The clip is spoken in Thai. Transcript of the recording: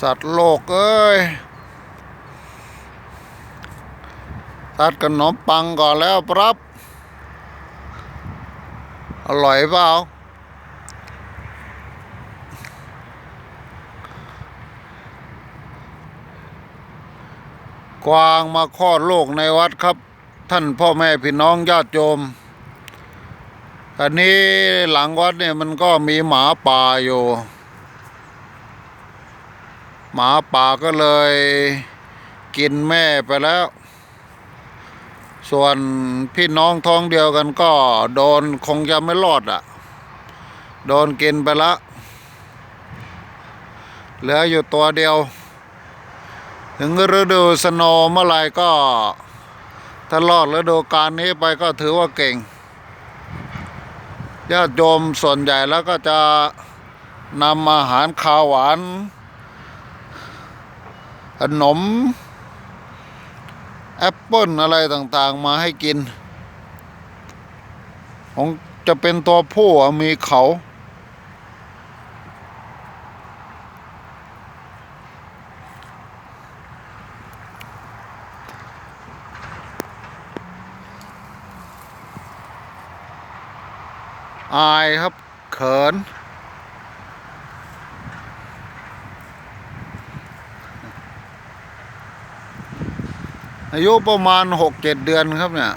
สัตว์โลกเอ้ยตัดขนมปังก่อนแล้วครับ อร่อยเปล่ากวางมาคลอดโลกในวัดครับ ท่านพ่อแม่พี่น้องญาติโยมอันนี้หลังวัดเนี่ยมันก็มีหมาป่าอยู่ หมาป่าก็เลยกินแม่ไปแล้ว ส่วนพี่น้องท้องเดียวกันก็โดนคงจะไม่รอดอะ โดนกินไปละ เหลืออยู่ตัวเดียว ถึงฤดูสโนเมื่อไรก็ถ้ารอดฤดูกาลนี้ไปก็ถือว่าเก่งญาติโยมส่วนใหญ่แล้วก็จะนำอาหารข้าวหวาน ขนม แอปเปิ้ลอะไรต่างๆ มาให้กิน ของจะเป็นตัวผู้อะมีเขาอายครับ เขิน อายุประมาณหกเจ็ดเดือนครับเนี่ย